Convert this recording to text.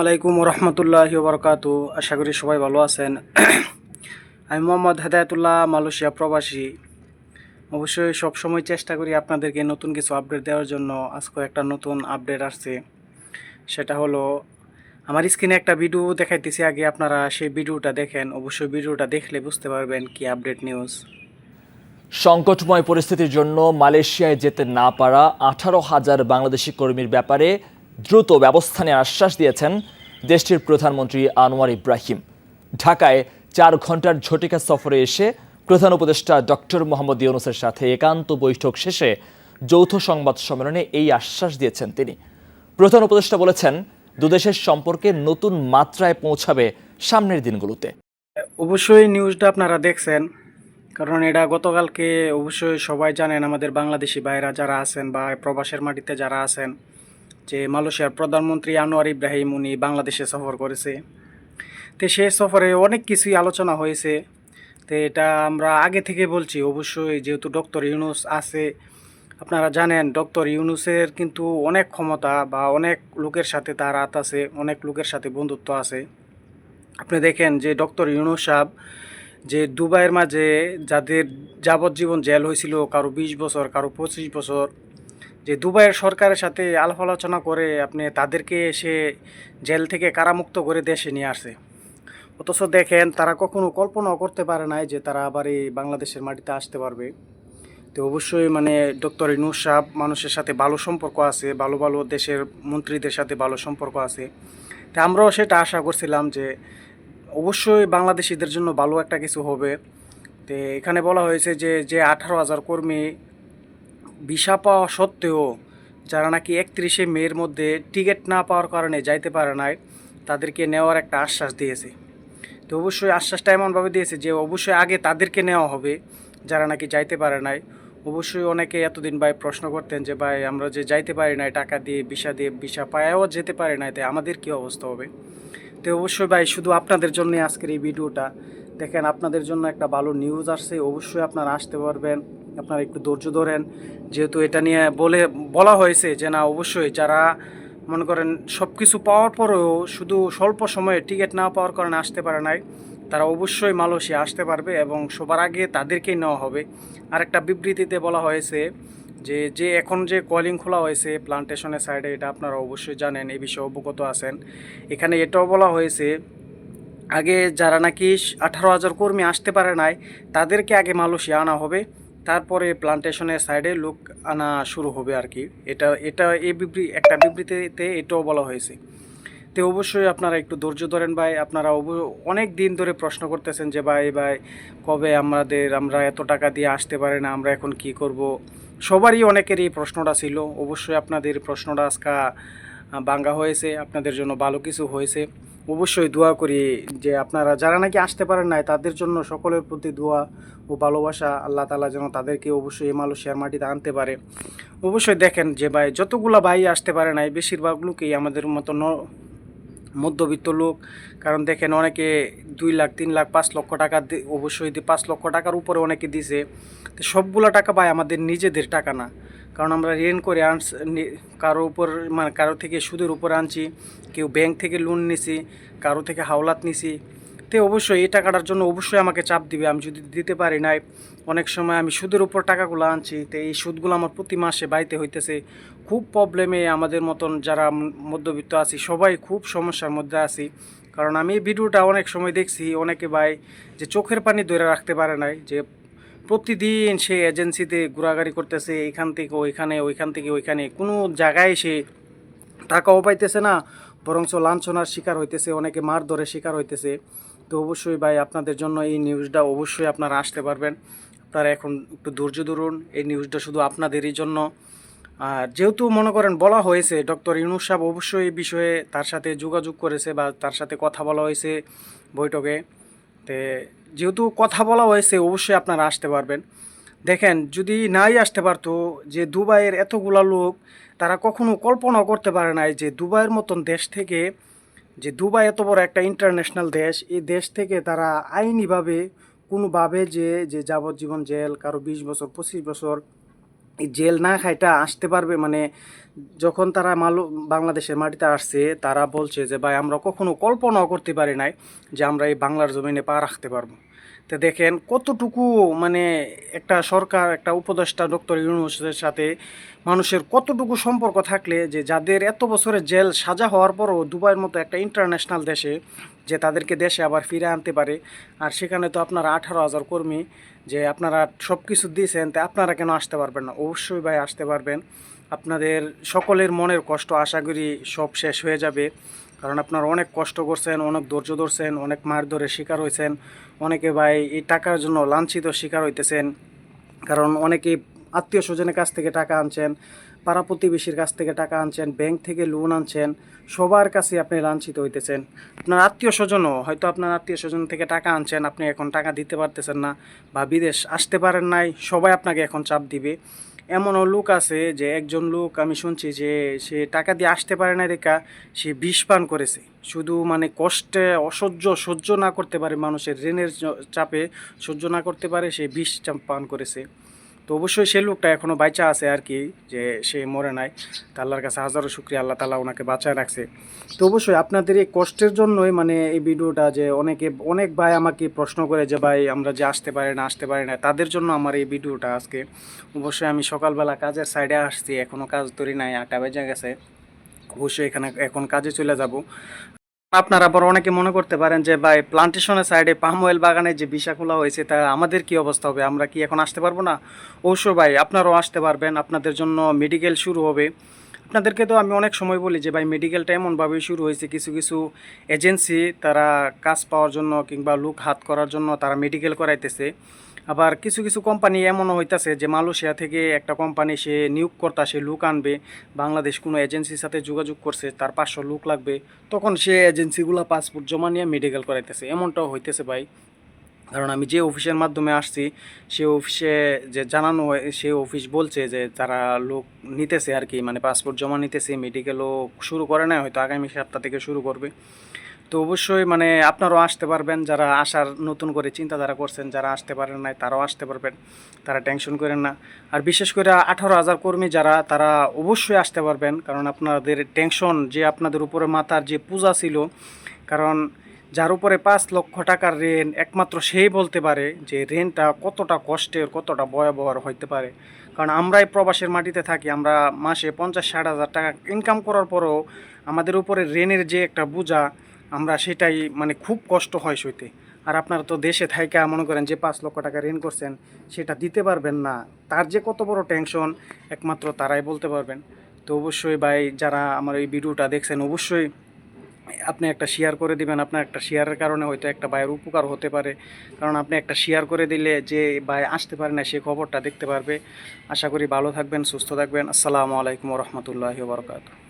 আলাইকুম রহমতুল্লাহ বরকাত আশা করি সবাই ভালো আছেন। আমি মোহাম্মদ হেদায়তুল্লাহ, মালয়েশিয়া প্রবাসী। অবশ্যই সবসময় চেষ্টা করি আপনাদেরকে নতুন কিছু আপডেট দেওয়ার জন্য। আজকে একটা নতুন আপডেট আসছে। সেটা হলো, আমার স্ক্রিনে একটা ভিডিও দেখাইতেছি আগে আপনারা সেই ভিডিওটা দেখেন। অবশ্যই ভিডিওটা দেখলে বুঝতে পারবেন কি আপডেট নিউজ সংকটময় পরিস্থিতির জন্য মালয়েশিয়ায় যেতে না পারা আঠারো হাজার বাংলাদেশি কর্মীর ব্যাপারে দ্রুত ব্যবস্থা নেওয়ার আশ্বাস দিয়েছেন দেশটির প্রধানমন্ত্রী আনোয়ার ইব্রাহিম। ঢাকায় চার ঘণ্টার ঝটিকা সফরে এসে প্রধান উপদেষ্টা ডক্টর মোহাম্মদ ইউনুসের সাথে একান্ত বৈঠক শেষে যৌথ সংবাদ সম্মেলনে এই আশ্বাস দিয়েছেন তিনি। প্রধান উপদেষ্টা বলেছেন, দুদেশের সম্পর্কে নতুন মাত্রায় পৌঁছাবে সামনের দিনগুলোতে। অবশ্যই নিউজটা আপনারা দেখছেন, কারণ এটা গতকালকে অবশ্যই সবাই জানেন আমাদের বাংলাদেশি ভাইরা যারা আছেন বা প্রবাসের মাটিতে যারা আছেন যে মালয়েশিয়ার প্রধানমন্ত্রী আনোয়ার ইব্রাহিম উনি বাংলাদেশে সফর করেছে। তো সে সফরে অনেক কিছুই আলোচনা হয়েছে। তো এটা আমরা আগে থেকে বলছি, অবশ্যই যেহেতু ডক্টর ইউনুস আছে, আপনারা জানেন ডক্টর ইউনুসের কিন্তু অনেক ক্ষমতা বা অনেক লোকের সাথে তার হাত আছে, অনেক লোকের সাথে বন্ধুত্ব আছে। আপনি দেখেন যে ডক্টর ইউনুস সাহেব যে দুবাইয়ের মাঝে যাদের যাবজ্জীবন জেল হয়েছিল, কারও বিশ বছর, কারও পঁচিশ বছর যে দুবাইয়ের সরকারের সাথে আলাপ আলোচনা করে আপনি তাদেরকে এসে জেল থেকে কারামুক্ত করে দেশে নিয়ে আসে অথচ দেখেন, তারা কখনো কল্পনাও করতে পারে নাই যে তারা আবার এই বাংলাদেশের মাটিতে আসতে পারবে। তো অবশ্যই মানে ডক্টর ইনুস সাহ মানুষের সাথে ভালো সম্পর্ক আছে, ভালো ভালো দেশের মন্ত্রীদের সাথে ভালো সম্পর্ক আছে। তা আমরাও সেটা আশা করছিলাম যে অবশ্যই বাংলাদেশিদের জন্য ভালো একটা কিছু হবে। তো এখানে বলা হয়েছে যে যে আঠারো হাজার কর্মী ভিসা পাওয়া সত্ত্বেও যারা নাকি একত্রিশে মের মধ্যে টিকিট না পাওয়ার কারণে যাইতে পারে নাই, তাদেরকে নেওয়ার একটা আশ্বাস দিয়েছে। তো অবশ্যই আশ্বাসটা এমনভাবে দিয়েছে যে অবশ্যই আগে তাদেরকে নেওয়া হবে, যারা নাকি যাইতে পারে নাই। অবশ্যই অনেকে এতদিন ভাই প্রশ্ন করতেন যে, ভাই, আমরা যে যাইতে পারি নাই, টাকা দিয়ে, ভিসা দিয়ে, ভিসা পায়াও যেতে পারি নাই তাই আমাদের কী অবস্থা হবে? তো অবশ্যই ভাই, শুধু আপনাদের জন্যই আজকের এই ভিডিওটা। দেখেন, আপনাদের জন্য একটা ভালো নিউজ আসছে, অবশ্যই আপনারা আসতে পারবেন। আপনারা একটু ধৈর্য ধরেন। যেহেতু এটা নিয়ে বলে, বলা হয়েছে যে না, অবশ্যই যারা মনে করেন সব কিছু পাওয়ার পরেও শুধু স্বল্প সময়ে টিকিট না পাওয়ার কারণে আসতে পারে নাই, তারা অবশ্যই মালয়েশিয়া আসতে পারবে এবং সবার আগে তাদেরকেই নেওয়া হবে। আরেকটা বিবৃতিতে বলা হয়েছে যে যে এখন যে কলিং খোলা হয়েছে প্লান্টেশনের সাইডে, এটা আপনারা অবশ্যই জানেন এই বিষয়ে অবগত আছেন। এখানে এটাও বলা হয়েছে, আগে যারা নাকি আঠারো হাজার কর্মী আসতে পারে নাই, তাদেরকে আগে মালয়েশিয়া আনা হবে। তারপরে প্লান্টেশনের সাইডে লোক আনা শুরু হবে আর কি। এটা এটা এই বিবৃতি একটা বিবৃতিতে এটাও বলা হয়েছে। তো অবশ্যই আপনারা একটু ধৈর্য ধরেন ভাই, আপনারা অনেক দিন ধরে প্রশ্ন করতেছেন যে ভাই ভাই, কবে আমাদের, আমরা এত টাকা দিয়ে আসতে পারি না, আমরা এখন কি করব? সবারই অনেকের এই প্রশ্নটা ছিল। অবশ্যই আপনাদের প্রশ্নটা আজকা বাঙ্গা হয়েছে, আপনাদের জন্য ভালো কিছু হয়েছে। অবশ্যই দোয়া করি যে আপনারা যারা নাকি আসতে পারেন নাই, তাদের জন্য সকলের প্রতি দোয়া ও ভালোবাসা আল্লাহ তালা যেন তাদেরকে অবশ্যই এই মালয়েশিয়ার মাটিতে আনতে পারে। অবশ্যই দেখেন যে ভাই, যতগুলা ভাই আসতে পারে নাই বেশিরভাগ লোকই আমাদের মতো ন- মধ্যবিত্ত লোক। কারণ দেখেন অনেকে দুই লাখ, তিন লাখ, পাঁচ লক্ষ টাকা অবশ্যই পাঁচ লক্ষ টাকার উপরে অনেকে দিছে। সবগুলো টাকা ভাই আমাদের নিজেদের টাকা না। কারণ আমরা ঋণ করে আনস কারও উপর মানে কারও থেকে সুদের উপর আনছি, কেউ ব্যাংক থেকে লোন নিছি, কারও থেকে হাওলাত নিছি, তে অবশ্যই এই টাকাটার জন্য অবশ্যই আমাকে চাপ দিবে। আমি যদি দিতে পারি নাই, অনেক সময় আমি সুদের উপর টাকাগুলো আনছি, তো এই সুদগুলো আমার প্রতি মাসে বাড়িতে হইতেছে। খুব প্রবলেমে আমাদের মতন যারা মধ্যবিত্ত আছি, সবাই খুব সমস্যার মধ্যে আছি। কারণ আমি এই ভিডিওটা অনেক সময় দেখছি, অনেকে ভাই যে চোখের পানি ধরে রাখতে পারে নাই, যে প্রতিদিন সে এজেন্সিতে ঘোরাঘুরি করতেছে, এখান থেকে ওইখানে, ওইখান থেকে ওইখানে। কোনো জায়গায় সে টাকাও পাইতেছে না, বরঞ্চ লাঞ্ছনার শিকার হইতেছে, অনেকে মার ধরে শিকার হইতেছে। তো অবশ্যই ভাই, আপনাদের জন্য এই নিউজটা অবশ্যই আপনারা আসতে পারবেন। আপনারা এখন একটু ধৈর্য ধরুন, এই নিউজটা শুধু আপনাদেরই জন্য। আর যেহেতু মনে করেন বলা হয়েছে, ডক্টর ইউনুস সাহেব অবশ্যই এই বিষয়ে তার সাথে যোগাযোগ করেছে বা তার সাথে কথা বলা হয়েছে বৈঠকে। তে যেহেতু কথা বলা হয়েছে, অবশ্যই আপনারা আসতে পারবেন। দেখেন, যদি নাই আসতে পারতো যে দুবাইয়ের এতগুলা লোক, তারা কখনো কল্পনাও করতে পারে নাই যে দুবাইয়ের মতন দেশ থেকে, যে দুবাই এত বড় একটা ইন্টারন্যাশনাল দেশ, এই দেশ থেকে তারা আইনিভাবে কোনোভাবে যে যে যাবজ্জীবন জেল, কারও বিশ বছর, পঁচিশ বছর জেল না খাইটা আসতে পারবে মানে যখন তারা মালু, বাংলাদেশের মাটিতে আসছে, তারা বলছে যে, ভাই, আমরা কখনো কল্পনাও করতে পারি নাই যে, আমরা এই বাংলার জমিনে পা রাখতে পারব। তো দেখেন কতটুকু মানে একটা সরকার, একটা উপদেষ্টা ডক্টর ইউনুসের সাথে মানুষের কতটুকু সম্পর্ক থাকলে যে যাদের এত বছরের জেল সাজা হওয়ার পরও দুবাইয়ের মতো একটা ইন্টারন্যাশনাল দেশে যে তাদেরকে দেশে আবার ফিরে আনতে পারে। আর সেখানে তো আপনারা আঠারো হাজার কর্মী যে আপনারা সব কিছু দিয়েছেন, তা আপনারা কেন আসতে পারবেন না? অবশ্যই ভাই আসতে পারবেন। আপনাদের সকলের মনের কষ্ট আশা করি সব শেষ হয়ে যাবে। কারণ আপনার অনেক কষ্ট করছেন, অনেক ধৈর্য ধরছেন, অনেক মার ধরে শিকার হয়েছেন অনেকে ভাই এই টাকার জন্য লাঞ্ছিত শিকার হইতেছেন, কারণ অনেকে আত্মীয় স্বজনের কাছ থেকে টাকা আনছেন, পাড়া প্রতিবেশীর কাছ থেকে টাকা আনছেন, ব্যাংক থেকে লোন আনছেন, সবার কাছে আপনি লাঞ্ছিত হইতেছেন। আপনার আত্মীয় স্বজনও, হয়তো আপনার আত্মীয় স্বজন থেকে টাকা আনছেন, আপনি এখন টাকা দিতে পারতেছেন না বা বিদেশ আসতে পারেন নাই, সবাই আপনাকে এখন চাপ দিবে। এমনও লোক আছে যে একজন লোক আমি শুনছি যে সে টাকা দিয়ে আসতে পারে না রেখা, সে বিষ পান করেছে। শুধু মানে কষ্টে অসহ্য সহ্য না করতে পারে মানুষের ঋণের চাপে সহ্য না করতে পারে, সে বিষ পান করেছে। তো অবশ্যই সে লোকটা এখনও বাইচা আছে আর কি, যে সে মরে নাই। তা আল্লাহর কাছে হাজারো শুক্রিয়া, আল্লাহ তালা ওনাকে বাঁচায় রাখছে। তো অবশ্যই আপনাদের এই কষ্টের জন্যই মানে এই ভিডিওটা যে অনেকে, অনেক ভাই আমাকে প্রশ্ন করে যে, ভাই, আমরা যে আসতে পারি না, আসতে পারি না, তাদের জন্য আমার এই ভিডিওটা আজকে। অবশ্যই আমি সকালবেলা কাজের সাইডে আসছি এখনও কাজ তৈরি নাই, আটটা বেজে গেছে। অবশ্যই এখানে, এখন কাজে চলে যাব। আপনারা আবার অনেকে মনে করতে পারেন যে, ভাই প্লান্টেশনের সাইডে পাম অয়েল বাগানে যে বিষা খোলা হয়েছে, তা আমাদের কি অবস্থা হবে? আমরা কি এখন আসতে পারব না? অবশ্যই ভাই, আপনারাও আসতে পারবেন। আপনাদের জন্য মেডিকেল শুরু হবে। আপনাদেরকে তো আমি অনেক সময় বলি যে, ভাই মেডিকেলটা এমনভাবেই শুরু হয়েছে, কিছু কিছু এজেন্সি তারা কাজ পাওয়ার জন্য কিংবা লুক হাত করার জন্য তারা মেডিকেল করাইতেছে। আবার কিছু কিছু কোম্পানি এমনও হইতাছে যে মালয়েশিয়া থেকে একটা কোম্পানি সে নিয়োগ কর্তা সে লোক আনবে, বাংলাদেশ কোনো এজেন্সির সাথে যোগাযোগ করছে, তার পাঁচশো লোক লাগবে, তখন সে এজেন্সিগুলো পাসপোর্ট জমা নিয়ে মেডিকেল করাইতেছে। এমনটাও হইতেছে ভাই। কারণ আমি যে অফিসের মাধ্যমে আসছি, সে অফিসে যে জানানো হয়, সে অফিস বলছে যে তারা লোক নিতেছে আর কি মানে পাসপোর্ট জমা নিতেছে মেডিকেলও শুরু করে না হয়তো আগামী সপ্তাহ থেকে শুরু করবে। তো অবশ্যই মানে আপনারাও আসতে পারবেন, যারা আসার নতুন করে চিন্তাধারা করছেন, যারা আসতে পারেন নাই তারাও আসতে পারবেন, তারা টেনশন করেন না। আর বিশেষ করে আঠারো হাজার কর্মী যারা, তারা অবশ্যই আসতে পারবেন, কারণ আপনাদের টেনশন যে আপনাদের উপরে মাথার যে পূজা ছিল, কারণ যার উপরে পাঁচ লক্ষ টাকার ঋণ একমাত্র সেই বলতে পারে যে ঋণটা কতটা কষ্টের, কতটা ভয়াবহ হইতে পারে। কারণ আমরাই প্রবাসের মাটিতে থাকি, আমরা মাসে পঞ্চাশ ষাট হাজার টাকা ইনকাম করার পরেও আমাদের উপরে ঋণের যে একটা বোঝা আমরা সেটাই মানে খুব কষ্ট হয় সইতে। আর আপনারা তো দেশে থাইকা মনে করেন যে পাঁচ লক্ষ টাকা ঋণ করছেন, সেটা দিতে পারবেন না। তার যে কত বড় টেনশন একমাত্র তারাই বলতে পারবেন। তো অবশ্যই ভাই, যারা আমার এই ভিডিওটা দেখছেন, অবশ্যই আপনি একটা শেয়ার করে দিবেন। আপনার একটা শেয়ারের কারণে হয়তো একটা ভাইয়ের উপকার হতে পারে। কারণ আপনি একটা শেয়ার করে দিলে যে ভাই আসতে পারে না, সে খবরটা দেখতে পারবে। আশা করি ভালো থাকবেন, সুস্থ থাকবেন। আসসালামু আলাইকুম রহমতুল্লাহি বরকাত